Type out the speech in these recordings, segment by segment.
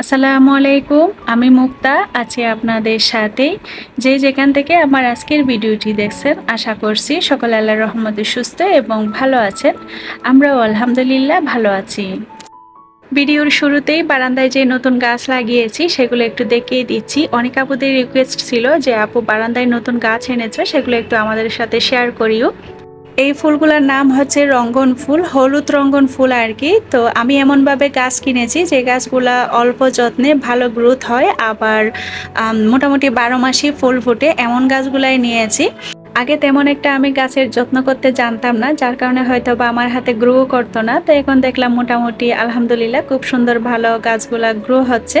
আসসালামু আলাইকুম, আমি মুক্তা, আছি আপনাদের সাথে। যে যেখান থেকে আমার আজকের ভিডিওটি দেখছেন, আশা করছি সকল আল্লাহ রহমতে সুস্থ এবং ভালো আছেন। আমরাও আলহামদুলিল্লাহ ভালো আছি। ভিডিওর শুরুতেই বারান্দায় যে নতুন গাছ লাগিয়েছি, সেগুলো একটু দেখিয়ে দিচ্ছি। অনেক আপুদের রিকোয়েস্ট ছিল যে, আপু বারান্দায় নতুন গাছ এনেছে, সেগুলো একটু আমাদের সাথে শেয়ার করিও। এই ফুলগুলোর নাম হচ্ছে রঙ্গন ফুল, হলুদ রঙ্গন ফুল আর কি তো আমি এমনভাবে গাছ কিনেছি যে গাছগুলা অল্প যত্নে ভালো গ্রোথ হয়। আবার মোটামুটি বারো মাসই ফুল ফুটে, এমন গাছগুলাই নিয়েছি। আগে তেমন একটা আমি গাছের যত্ন করতে জানতাম না, যার কারণে হয়তো বা আমার হাতে গ্রো করতো না। তো এখন দেখলাম মোটামুটি আলহামদুলিল্লাহ খুব সুন্দর ভালো গাছগুলা গ্রো হচ্ছে।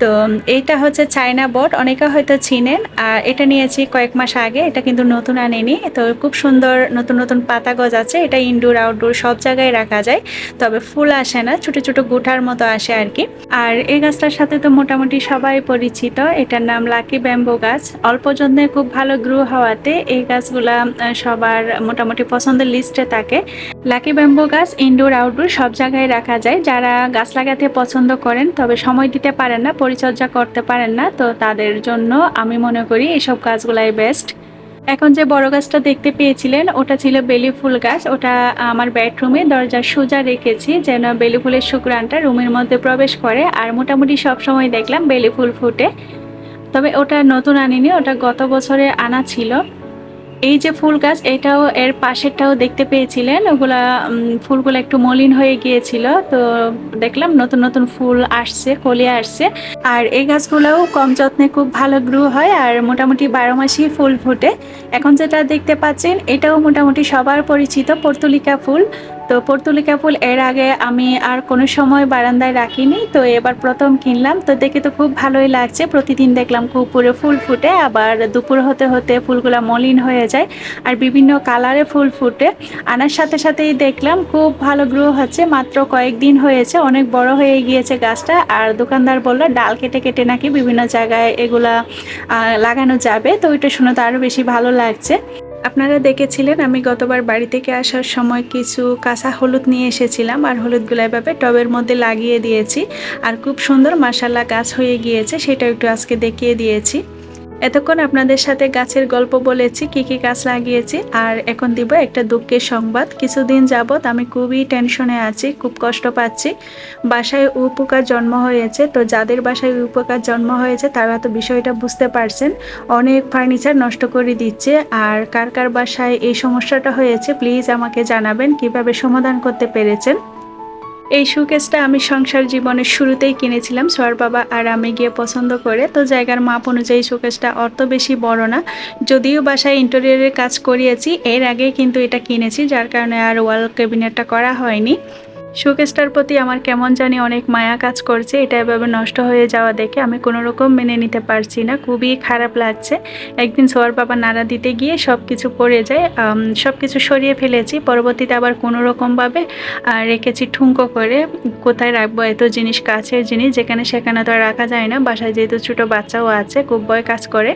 তো এইটা হচ্ছে চায়না বট, অনেকে হয়তো চিনেন। আর এটা নিয়েছি কয়েক মাস আগে, এটা কিন্তু নতুন আনিনি। তো খুব সুন্দর নতুন নতুন পাতা গজ আছে এটা ইনডোর আউটডোর সব জায়গায় রাখা যায়। তবে ফুল আসে না, ছোট ছোট গুঠার মতো আসে আর কি আর এই গাছটার সাথে তো মোটামুটি সবাই পরিচিত, এটার নাম লাকি ব্যাম্বো গাছ। অল্প যত্নে খুব ভালো গ্রো হওয়াতে এই গাছগুলা সবার মোটামুটি পছন্দের লিস্টে থাকে। লাকি ব্যাম্বো গাছ ইনডোর আউটডোর সব জায়গায় রাখা যায়। যারা গাছ লাগাতে পছন্দ করেন, তবে সময় দিতে পারেন না, পরিচর্যা করতে পারেন না, তো তাদের জন্য আমি মনে করি এইসব গাছগুলাই বেস্ট এখন যে বড় গাছটা দেখতে পেয়েছিলেন, ওটা ছিল বেলি ফুল গাছ। ওটা আমার বেডরুমে দরজার সোজা রেখেছি, যেন বেলি ফুলের শুক্রানটা রুমের মধ্যে প্রবেশ করে। আর মোটামুটি সব সময় দেখলাম বেলি ফুল ফুটে। তবে ওটা নতুন আনিনি, ওটা গত বছরে আনা ছিল। এই যে ফুল গাছ, এটাও এর পাশেরটাও দেখতে পেয়েছিলেন। ওগুলা ফুলগুলো একটু মলিন হয়ে গিয়েছিল। তো দেখলাম নতুন নতুন ফুল আসছে কলি আসছে। আর এই গাছগুলোও কম যত্নে খুব ভালো গ্রো হয় আর মোটামুটি বারো মাসই ফুল ফুটে। এখন যেটা দেখতে পাচ্ছেন, এটাও মোটামুটি সবার পরিচিত পর্তুলিকা ফুল। তো পর্তুলিকা ফুল এর আগে আমি আর কোনো সময় বারান্দায় রাখিনি। তো এবার প্রথম কিনলাম। তো দেখে তো খুব ভালোই লাগছে। প্রতিদিন দেখলাম খুব পুরো ফুল ফুটে। আবার দুপুর হতে হতে ফুলগুলো মলিন হয়ে যায়। আর বিভিন্ন কালারে ফুল ফুটে। আনার সাথে সাথেই দেখলাম খুব ভালো গ্রো হচ্ছে। মাত্র কয়েকদিন হয়েছে, অনেক বড় হয়ে গিয়েছে গাছটা। আর দোকানদার বলল, ডাল কেটে কেটে নাকি বিভিন্ন জায়গায় এগুলা লাগানো যাবে। তো ওইটা শুনে তো আরও বেশি ভালো লাগছে। আপনারা দেখেছিলেন, আমি গতবার বাড়ি থেকে আসার সময় কিছু কাঁচা হলুদ নিয়ে এসেছিলাম। আর হলুদগুলো এভাবে টবের মধ্যে লাগিয়ে দিয়েছি। আর খুব সুন্দর মাসাল্লা গাছ হয়ে গিয়েছে, সেটা একটু আজকে দেখিয়ে দিয়েছি। এতক্ষণ আপনাদের সাথে গাছের গল্প বলেছি, কি কি গাছ লাগিয়েছি, আর এখন দিব একটা দুঃখের সংবাদ। কিছুদিন যাবৎ আমি খুবই টেনশনে আছি, খুব কষ্ট পাচ্ছি। বাসায় উপকার জন্ম হয়েছে, তো যাদের বাসায় উপকার জন্ম হয়েছে, তারা তো বিষয়টা বুঝতে পারছেন। অনেক ফার্নিচার নষ্ট করে দিচ্ছে, আর কার কার বাসায় এই সমস্যাটা হয়েছে, প্লিজ আমাকে জানাবেন কীভাবে সমাধান করতে পেরেছেন। এই শোকেসটা আমি সংসার জীবনের শুরুতেই কিনেছিলাম। সোয়ার বাবা আর আমি গিয়ে পছন্দ করে। তো জায়গার মাপ অনুযায়ী শোকেসটা অত বেশি বড় না। যদিও বাসায় ইন্টেরিয়রের কাজ করিয়েছি, এর আগে কিন্তু এটা কিনেছি, যার কারণে আর ওয়াল কেবিনেটটা করা হয়নি। শোকেসটার প্রতি আমার কেমন জানি অনেক মায়া কাজ করছে, এটা এভাবে নষ্ট হয়ে যাওয়া দেখে আমি কোনো রকম মেনে নিতে পারছি না, খুবই খারাপ লাগছে। একদিন সোয়ার বাবা নাড়া দিতে গিয়ে সব কিছু পড়ে যায় সব কিছু সরিয়ে ফেলেছি, পরবর্তীতে আবার কোনো রকমভাবে রেখেছি ঠুঙ্কো করে, কোথায় রাখব, এত জিনিস কাছের জিনিস, যেখানে সেখানে তো রাখা যায় না, বাসায় যেহেতু ছোটো বাচ্চাও আছে, খুব ভয় কাজ করে।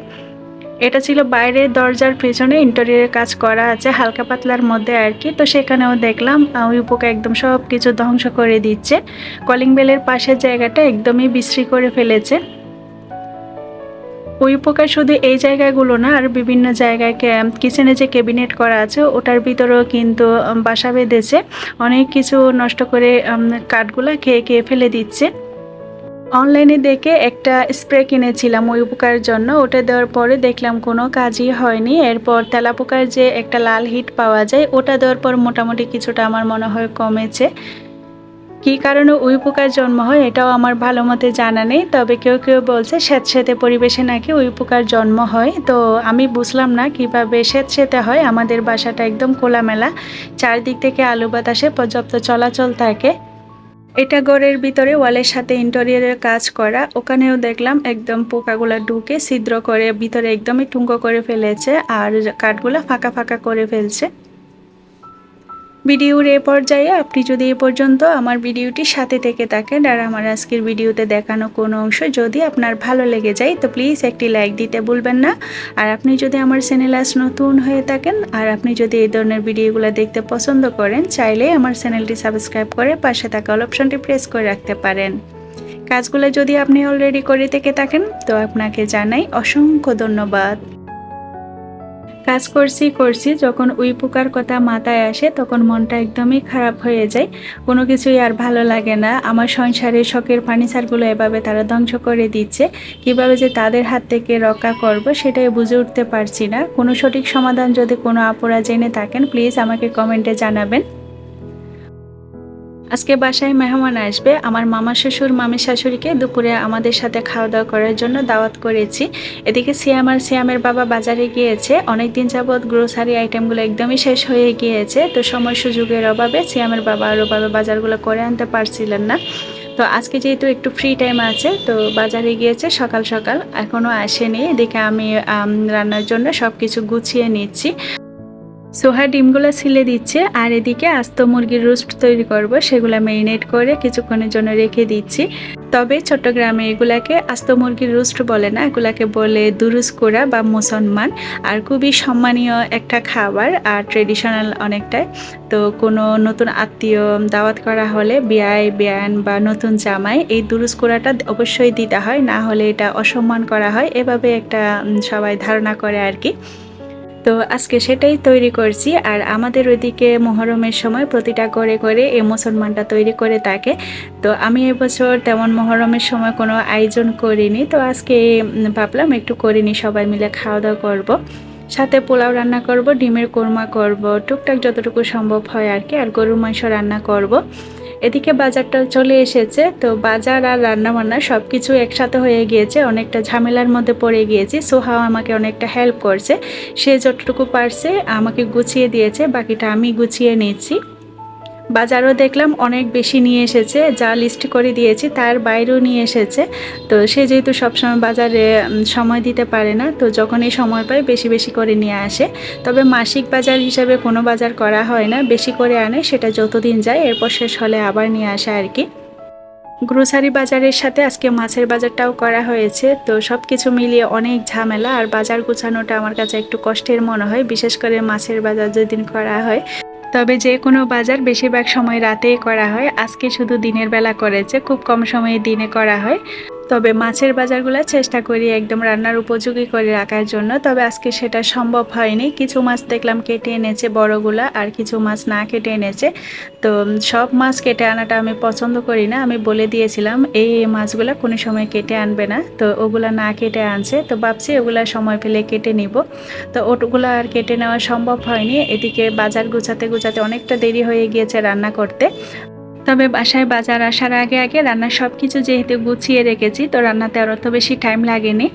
এটা ছিল বাইরের দরজার পেছনে ইন্টেরিয়রের কাজ করা আছে, হালকা পাতলার মধ্যে আর কি। তো সেখানেও দেখলাম ওই পোকা একদম সব কিছু ধ্বংস করে দিচ্ছে। কলিং বেলের পাশের জায়গাটা একদমই বিশ্রী করে ফেলেছে। ওই পোকা শুধু এই জায়গাগুলো না, আর বিভিন্ন জায়গায় কিচেনে যে ক্যাবিনেট করা আছে, ওটার ভিতরেও কিন্তু বাসা বেঁধেছে। অনেক কিছু নষ্ট করে কাঠগুলা খেয়ে খেয়ে ফেলে দিচ্ছে। অনলাইনে দেখে একটা স্প্রে কিনেছিলাম ওই পোকার জন্য। ওটা দেওয়ার পরে দেখলাম কোনো কাজই হয়নি। এরপর তেলাপোকার যে একটা লাল হিট পাওয়া যায়, ওটা দেওয়ার পর মোটামুটি কিছুটা আমার মনে হয় কমেছে। কি কারণে উই পোকার জন্ম হয় এটাও আমার ভালো মতে জানা নেই, তবে কেউ কেউ বলছে স্যাঁতস্যাঁতে পরিবেশে নাকি উই পোকার জন্ম হয়। তো আমি বুঝলাম না কীভাবে স্যাঁতস্যাঁতে হয়। আমাদের বাসাটা একদম খোলামেলা, চারদিক থেকে আলু বাতাসে পর্যাপ্ত চলাচল থাকে। এটা ঘরের ভিতরে ওয়ালের সাথে ইন্টেরিয়রের কাজ করা। ওখানেও দেখলাম একদম পোকাগুলা ঢুকে ছিদ্র করে, ভিতরে একদমই টুঙ্গো করে ফেলেছে, আর কাঠগুলা ফাঁকা ফাঁকা করে ফেলছে। ভিডিওর এ পর্যায়ে আপনি যদি এ পর্যন্ত আমার ভিডিওটি সাথে থেকে থাকেন আর আমার আজকের ভিডিওতে দেখানো কোনো অংশ যদি আপনার ভালো লেগে যায়, তো প্লিজ একটি লাইক দিতে ভুলবেন না। আর আপনি যদি আমার চ্যানেল আজ নতুন হয়ে থাকেন আর আপনি যদি এই ধরনের ভিডিওগুলো দেখতে পছন্দ করেন, চাইলে আমার চ্যানেলটি সাবস্ক্রাইব করে পাশে থাকা অল অপশনটি প্রেস করে রাখতে পারেন। কাজগুলো যদি আপনি অলরেডি করে থেকে থাকেন, তো আপনাকে জানাই অসংখ্য ধন্যবাদ। কাজ করছি করছি, যখন উই পোকার কথা মাথায় আসে তখন মনটা একদমই খারাপ হয়ে যায়। কোনো কিছুই আর ভালো লাগে না। আমার সংসারে শখের ফার্নিচারগুলো এভাবে তারা ধ্বংস করে দিচ্ছে। কীভাবে যে তাদের হাত থেকে রক্ষা করব সেটাই বুঝে উঠতে পারছি না। কোনো সঠিক সমাধান যদি কোনো আপুরা জেনে থাকেন প্লিজ আমাকে কমেন্টে জানাবেন। আজকে বাসায় মেহমান আসবে। আমার মামা শ্বশুর, মামি শাশুড়িকে দুপুরে আমাদের সাথে খাওয়া দাওয়া করার জন্য দাওয়াত করেছি। এদিকে সিয়াম আর সিয়ামের বাবা বাজারে গিয়েছে। অনেক দিন যাবৎ গ্রোসারি আইটেমগুলো একদমই শেষ হয়ে গিয়েছে। তো সময় সুযোগের অভাবে সিয়ামের বাবা আর ওভাবে বাজারগুলো করে আনতে পারছিলেন না। তো আজকে যেহেতু একটু ফ্রি টাইম আছে, তো বাজারে গিয়েছে সকাল সকাল এখনও আসেনি। এদিকে আমি রান্নার জন্য সব কিছু গুছিয়ে নিচ্ছি। সোহা ডিমগুলো ছিলে দিচ্ছে, আর এদিকে আস্ত মুরগির রোস্ট তৈরি করব, সেগুলো ম্যারিনেট করে কিছুক্ষণের জন্য রেখে দিচ্ছি। তবে চট্টগ্রামে এগুলাকে আস্ত মুরগির রোস্ট বলে না, এগুলাকে বলে দুরুস কোরা বা মুসলমান আর খুবই সম্মানীয় একটা খাবার, আর ট্রেডিশনাল অনেকটাই। তো কোনো নতুন আত্মীয় দাওয়াত করা হলে বিয়ায় বিয়ান বা নতুন জামাই, এই দুরুস কোরাটা অবশ্যই দিতে হয়, না হলে এটা অসম্মান করা হয়, এভাবে একটা সবাই ধারণা করে আর কি। তো আজকে সেটাই তৈরি করছি। আর আমাদের ওইদিকে মহরমের সময় প্রতিটা করে করে এই মুসলমানটা তৈরি করে থাকে। তো আমি এবছর তেমন মহরমের সময় কোনো আয়োজন করিনি। তো আজকে ভাবলাম একটু করিনি সবাই মিলে খাওয়া দাওয়া করব। সাথে পোলাও রান্না করব, ডিমের কোরমা করব, টুকটাক যতটুকু সম্ভব হয় আর কি। আর গরুর মাংস রান্না করব। এদিকে বাজারটা চলে এসেছে, তো বাজার আর রান্না বান্না সব কিছু একসাথে হয়ে গিয়েছে, অনেকটা ঝামেলার মধ্যে পড়ে গিয়েছি। সোহাও আমাকে অনেকটা হেল্প করছে, সে যতটুকু পারছে আমাকে গুছিয়ে দিয়েছে, বাকিটা আমি গুছিয়ে নিয়েছি বাজারও দেখলাম, অনেক বেশি নিয়ে এসেছে। যা লিস্ট করে দিয়েছি, তার বাইরেও নিয়ে এসেছে। তো সে যেহেতু সবসময় বাজারে সময় দিতে পারে না, তো যখনই সময় পায়, বেশি বেশি করে নিয়ে আসে। তবে মাসিক বাজার হিসাবে কোনো বাজার করা হয় না, বেশি করে আনে, সেটা যতদিন যায়, এরপর শেষ হলে আবার নিয়ে আসে আর কি। গ্রোসারি বাজারের সাথে আজকে মাছের বাজারটাও করা হয়েছে, তো সব কিছু মিলিয়ে অনেক ঝামেলা, আর বাজার গুছানোটা আমার কাছে একটু কষ্টের মনে হয়, বিশেষ করে মাছের বাজার যেদিন করা হয়। তবে যে কোনো বাজার বেশিরভাগ সময় রাতেই করা হয়। আজকে শুধু দিনের বেলা করেছে, খুব কম সময়ে দিনে করা হয়। তবে মাছের বাজারগুলো চেষ্টা করি একদম রান্নার উপযোগী করে রাখার জন্য, তবে আজকে সেটা সম্ভব হয়নি। কিছু মাছ দেখলাম কেটে এনেছে বড়গুলা, আর কিছু মাছ না কেটে এনেছে। তো সব মাছ কেটে আনাটা আমি পছন্দ করি না। আমি বলে দিয়েছিলাম, এই মাছগুলো কোনো সময় কেটে আনবে না। তো ওগুলা না কেটে আনছে। তো ভাবছি ওগুলা সময় ফেলে কেটে নিব। তো ওগুলো আর কেটে নেওয়া সম্ভব হয়নি। এদিকে বাজার গুছাতে গুছাতে অনেকটা দেরি হয়ে গিয়েছে রান্না করতে। তবে বাসায় বাজার আসার আগে আগে রান্নার সব কিছু যেহেতু গুছিয়ে রেখেছি, তো রান্নাতে আর অত বেশি টাইম লাগেনি।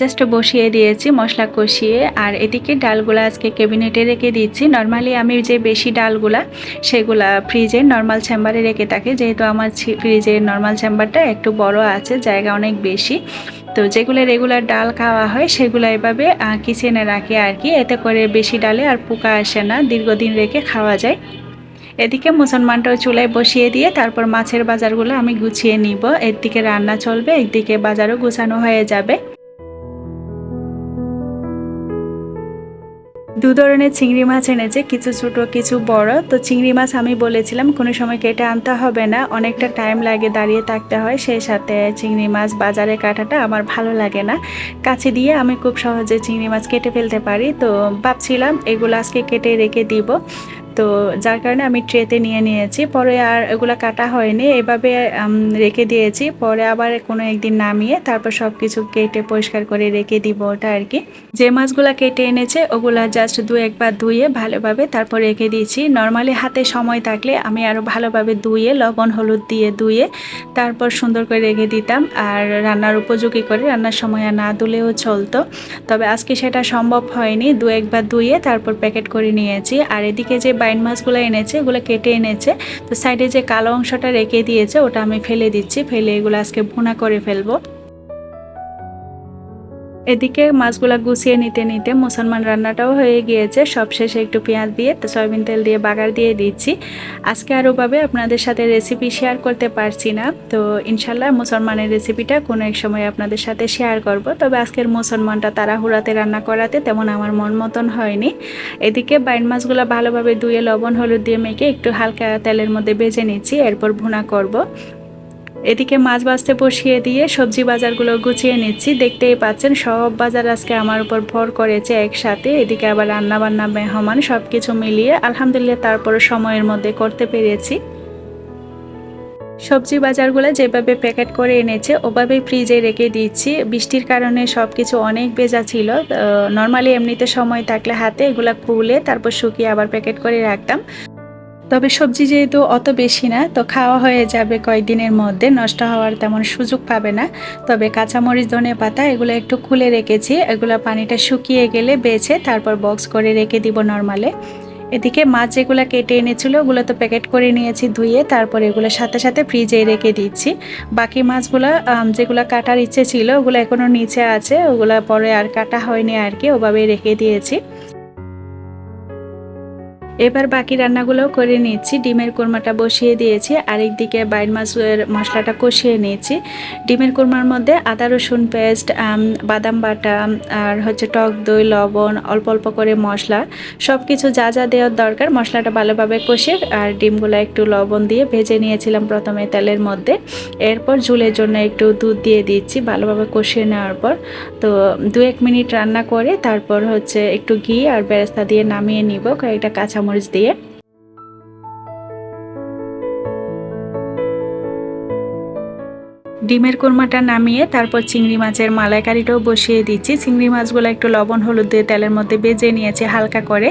জাস্ট বসিয়ে দিয়েছি মশলা কষিয়ে, আর এদিকে ডালগুলো আজকে ক্যাবিনেটে রেখে দিচ্ছি নর্মালি আমি যে বেশি ডালগুলা, সেগুলা ফ্রিজে নর্মাল চেম্বারে রেখে থাকি। যেহেতু আমার ফ্রিজের নর্মাল চেম্বারটা একটু বড় আছে, জায়গা অনেক বেশি। তো যেগুলো রেগুলার ডাল খাওয়া হয়, সেগুলো এভাবে কিচেনে রাখি আর কি। এতে করে বেশি ডালে আর পোকা আসে না, দীর্ঘদিন রেখে খাওয়া যায়। এদিকে মুসলমানটাও চুলায় বসিয়ে দিয়ে তারপর মাছের বাজারগুলো আমি গুছিয়ে নিব। এদিকে রান্না চলবে, একদিকে বাজারও গুছানো হয়ে যাবে। দু ধরনের চিংড়ি মাছ এনেছে, কিছু ছোটো, কিছু বড়। তো চিংড়ি মাছ আমি বলেছিলাম, কোনো সময় কেটে আনতে হবে না। অনেকটা টাইম লাগে দাঁড়িয়ে থাকতে হয়, সেই সাথে চিংড়ি মাছ বাজারে কাটাটা আমার ভালো লাগে না। কাছে দিয়ে আমি খুব সহজে চিংড়ি মাছ কেটে ফেলতে পারি। তো ভাবছিলাম এগুলো আজকে কেটে রেখে দিব। তো যার কারণে আমি ট্রেতে নিয়ে নিয়েছি। পরে আর এগুলো কাটা হয়নি। এভাবে রেখে দিয়েছি। পরে আবার কোনো একদিন নামিয়ে তারপর সব কিছু কেটে পরিষ্কার করে রেখে দিব ওটা আর কি। যে মাছগুলো কেটে এনেছে, ওগুলা জাস্ট দু একবার ধুয়ে ভালোভাবে তারপর রেখে দিয়েছি। নর্মালি হাতে সময় থাকলে আমি আরও ভালোভাবে ধুয়ে, লবণ, হলুদ দিয়ে ধুয়ে তারপর সুন্দর করে রেখে দিতাম। আর রান্নার উপযোগী করে রান্নার সময় না ধুলেও চলতো। তবে আজকে সেটা সম্ভব হয়নি। দু একবার ধুয়ে তারপর প্যাকেট করে নিয়েছি। আর এদিকে যে বাইন মাছগুলো এনেছে, এগুলো কেটে এনেছে। তো সাইডে যে কালো অংশটা রেখে দিয়েছে, ওটা আমি ফেলে দিচ্ছি। ফেলে এগুলো আজকে ভুনা করে ফেলব। এদিকে মাছগুলা গুছিয়ে নিতে নিতে মুসলমান রান্নাটাও হয়ে গিয়েছে। সব শেষে একটু পেঁয়াজ দিয়ে তো সয়াবিন তেল দিয়ে বাগার দিয়ে দিচ্ছি। আজকে আরোভাবে আপনাদের সাথে রেসিপি শেয়ার করতে পারছি না। তো ইনশাল্লাহ মুসলমানের রেসিপিটা কোনো এক সময় আপনাদের সাথে শেয়ার করব। তবে আজকের মুসলমানটা তাড়াহুড়াতে রান্না করাতে তেমন আমার মন মতন হয়নি। এদিকে বাইন মাছগুলো ভালোভাবে ধুয়ে লবণ, হলুদ দিয়ে মেখে একটু হালকা তেলের মধ্যে ভেজে নিচ্ছি। এরপর ভুনা করব। এদিকে মাছ বাজতে বসিয়ে দিয়ে সবজি বাজারগুলো গুছিয়ে নিচ্ছি। দেখতেই পাচ্ছেন সব বাজার আজকে আমার উপর ভর করেছে একসাথে। এদিকে আবার রান্না বান্না মেহমান সব কিছু মিলিয়ে আলহামদুলিল্লাহ তারপরে সময়ের মধ্যে করতে পেরেছি। সবজি বাজারগুলো যেভাবে প্যাকেট করে এনেছে, ওভাবেই ফ্রিজে রেখে দিচ্ছি। বৃষ্টির কারণে সব কিছু অনেক ভেজা ছিল। নর্মালি এমনিতে সময় থাকলে হাতে এগুলো খুলে তারপর শুকিয়ে আবার প্যাকেট করে রাখতাম। তবে সবজি যেহেতু অত বেশি না, তো খাওয়া হয়ে যাবে কয়েকদিনের মধ্যে, নষ্ট হওয়ার তেমন সুযোগ পাবে না। তবে কাঁচামরিচ, ধনে পাতা, এগুলো একটু খুলে রেখেছি। এগুলো পানিটা শুকিয়ে গেলে বেছে তারপর বক্স করে রেখে দিব নর্মালে এদিকে মাছ যেগুলো কেটে এনেছিল, ওগুলো তো প্যাকেট করে নিয়েছি ধুয়ে, তারপর এগুলো সাথে সাথে ফ্রিজে রেখে দিচ্ছি। বাকি মাছগুলো যেগুলো কাটার ইচ্ছে ছিল, ওগুলো এখনও নিচে আছে, ওগুলো পরে আর কাটা হয়নি আর কি, ওভাবেই রেখে দিয়েছি। এবার বাকি রান্নাগুলোও করে নিচ্ছি ডিমের কোরমাটা বসিয়ে দিয়েছি, আরেকদিকে বাইর মাছের মশলাটা কষিয়ে নিয়েছি। ডিমের কোরমার মধ্যে আদা, রসুন পেস্ট বাদাম বাটা, আর হচ্ছে টক দই, লবণ, অল্প অল্প করে মশলা সব কিছু যা যা দেওয়ার দরকার মশলাটা ভালোভাবে কষে, আর ডিমগুলো একটু লবণ দিয়ে ভেজে নিয়েছিলাম প্রথমে তেলের মধ্যে। এরপর ঝুলের জন্য একটু দুধ দিয়ে দিচ্ছি ভালোভাবে কষিয়ে নেওয়ার পর। তো দু এক মিনিট রান্না করে তারপর হচ্ছে একটু ঘি আর বেরেস্তা দিয়ে নামিয়ে নিব কয়েকটা কাঁচা কাঁচামরিচ দিয়ে। ডিমের কোরমাটা নামিয়ে তারপর চিংড়ি মাছের মালাইকারিটাও বসিয়ে দিচ্ছি। চিংড়ি মাছগুলো একটু লবণ, হলুদ দিয়ে তেলের মধ্যে বেজে নিয়েছি হালকা করে।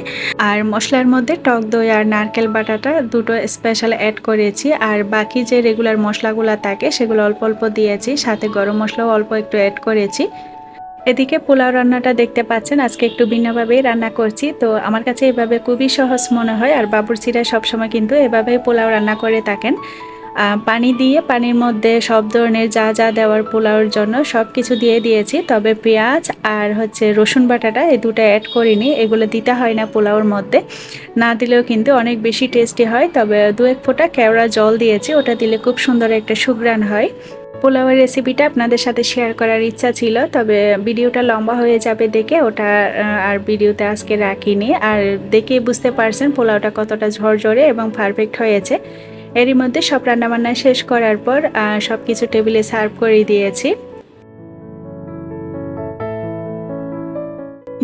আর মশলার মধ্যে টক দই আর নারকেল বাটাটা দুটো স্পেশাল অ্যাড করেছি। আর বাকি যে রেগুলার মশলাগুলো থাকে সেগুলো অল্প অল্প দিয়েছি। সাথে গরম মশলাও অল্প একটু অ্যাড করেছি। এদিকে পোলাও রান্নাটা দেখতে পাচ্ছেন, আজকে একটু ভিন্নভাবেই রান্না করছি। তো আমার কাছে এভাবে খুবই সহজ মনে হয়, আর বাবুরচিরা সবসময় কিন্তু এভাবেই পোলাও রান্না করে থাকেন। পানি দিয়ে পানির মধ্যে সব ধরনের যা যা দেওয়ার পোলাওর জন্য সব কিছু দিয়ে দিয়েছি। তবে পেঁয়াজ আর হচ্ছে রসুন বাটাটা এই দুটো অ্যাড করিনি, এগুলো দিতে হয় না পোলাওর মধ্যে। না দিলেও কিন্তু অনেক বেশি টেস্টি হয়, তবে দু এক ফোঁটা কেওড়া জল দিয়েছি, ওটা দিলে খুব সুন্দর একটা সুগ্রান হয়। পোলাওয়ের রেসিপিটা আপনাদের সাথে শেয়ার করার ইচ্ছা ছিল, তবে ভিডিওটা লম্বা হয়ে যাবে দেখে ওটা আর ভিডিওতে আজকে রাখিনি। আর দেখে বুঝতে পারছেন পোলাওটা কতটা ঝরঝরে এবং পারফেক্ট হয়েছে। এরই মধ্যে সব রান্নাবান্না শেষ করার পর সব কিছু টেবিলে সার্ভ করে দিয়েছি।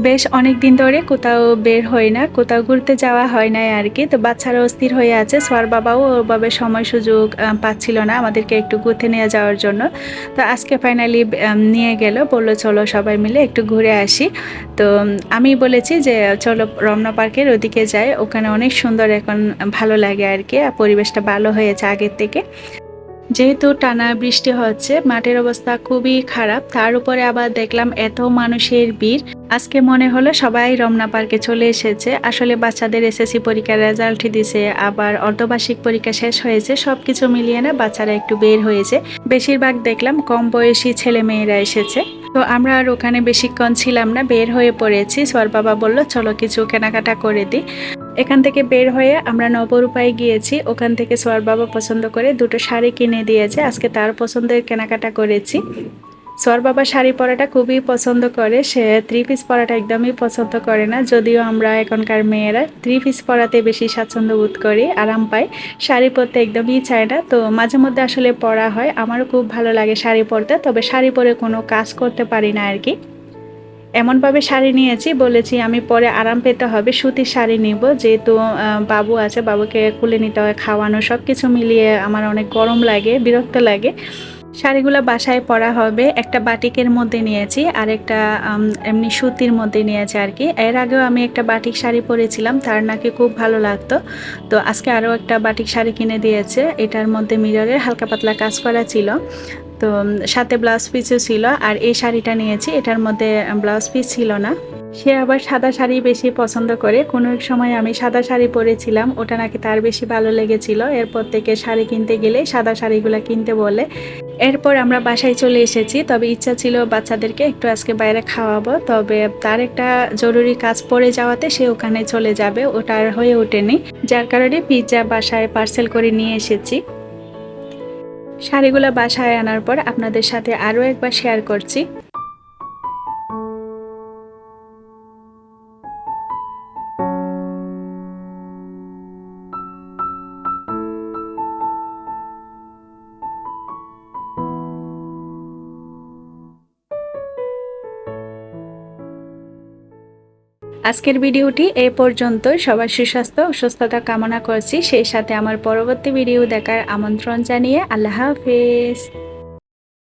বেশ অনেক দিন ধরে কোথাও বের হয় না, কোথাও ঘুরতে যাওয়া হয় না আর কি তো বাচ্চারা অস্থির হয়ে আছে, সোয়ার বাবাও ওভাবে সময় সুযোগ পাচ্ছিল না আমাদেরকে একটু ঘুরতে নিয়ে যাওয়ার জন্য। তো আজকে ফাইনালি নিয়ে গেল, বলল চলো সবাই মিলে একটু ঘুরে আসি। তো আমি বলেছি যে চলো রমনা পার্কের ওদিকে যাই, ওখানে অনেক সুন্দর এখন ভালো লাগে আর কি পরিবেশটা ভালো হয়েছে আগের থেকে। যেহেতু টানা বৃষ্টি হচ্ছে, মাঠের অবস্থা খুবই খারাপ। তার উপরে আবার দেখলাম এত মানুষের ভিড়। আজকে মনে হলো সবাই রমনা পার্কে চলে এসেছে। আসলে বাচ্চাদের এসএসসি পরীক্ষার রেজাল্ট দিছে, আবার অর্ধবার্ষিক পরীক্ষা শেষ হয়েছে, সবকিছু মিলিয়ে না বাচ্চারা একটু বের হয়েছে। বেশিরভাগ দেখলাম কম বয়সী ছেলে মেয়েরা এসেছে। তো আমরা আর ওখানে বেশিক্ষণ ছিলাম না, বের হয়ে পড়েছি। সর বাবা বলল, চলো কিছু কেনাকাটা করে দিই। এখান থেকে বের হয়ে আমরা নবরূপায় গিয়েছি। ওখান থেকে সোয়ার বাবা পছন্দ করে দুটো শাড়ি কিনে দিয়েছে। আজকে তার পছন্দের কেনাকাটা করেছি। সোয়ার বাবা শাড়ি পরাটা খুবই পছন্দ করে। সে থ্রি পিস পরাটা একদমই পছন্দ করে না। যদিও আমরা এখনকার মেয়েরা থ্রি পিস পরাতে বেশি স্বাচ্ছন্দ্য বোধ করি, আরাম পাই। শাড়ি পরতে একদমই চায় না। তো মাঝে মধ্যে আসলে পরা হয়। আমারও খুব ভালো লাগে শাড়ি পরতে। তবে শাড়ি পরে কোনো কাজ করতে পারি না আর কি। এমনভাবে শাড়ি নিয়েছি, বলেছি আমি পরে আরাম পেতে হবে, সুতির শাড়ি নিব। যেহেতু বাবু আছে, বাবুকে কুলে নিতে হয়, খাওয়ানো সব কিছু মিলিয়ে আমার অনেক গরম লাগে, বিরক্ত লাগে। শাড়িগুলো বাসায় পরা হবে, একটা বাটিকের মধ্যে নিয়েছি, আর একটা এমনি সুতির মধ্যে নিয়েছি আর কি। এর আগেও আমি একটা বাটিক শাড়ি পরেছিলাম, তার নাকি খুব ভালো লাগতো। তো আজকে আরও একটা বাটিক শাড়ি কিনে দিয়েছে, এটার মধ্যে মিররের হালকা পাতলা কাজ করা ছিল। তো সাথে ব্লাউজ পিসও ছিল আর এই শাড়িটা নিয়েছি। এটার মধ্যে ব্লাউজ পিস ছিল না। সে আবার সাদা শাড়ি বেশি পছন্দ করে। কোনো এক সময় আমি সাদা শাড়ি পরেছিলাম। ওটা নাকি তার বেশি ভালো লেগেছিল। এরপর থেকে শাড়ি কিনতে গেলে সাদা শাড়িগুলো কিনতে বলে। এরপর আমরা বাসায় চলে এসেছি। তবে ইচ্ছা ছিল বাচ্চাদেরকে একটু আজকে বাইরে খাওয়াবো। তবে তার একটা জরুরি কাজ পড়ে যাওয়াতে সে ওখানে চলে যাবে। ওটা আর হয়ে ওঠেনি। যার কারণে পিৎজা বাসায় পার্সেল করে নিয়ে এসেছি। শাড়িগুলো বাসায় আনার পর আপনাদের সাথে আরও একবার শেয়ার করছি। আজকের ভিডিওটি এ পর্যন্ত সবার সুস্বাস্থ্য ও সুস্থতা কামনা করছি। সেই সাথে আমার পরবর্তী ভিডিও দেখার আমন্ত্রণ জানিয়ে আল্লাহ হাফেজ।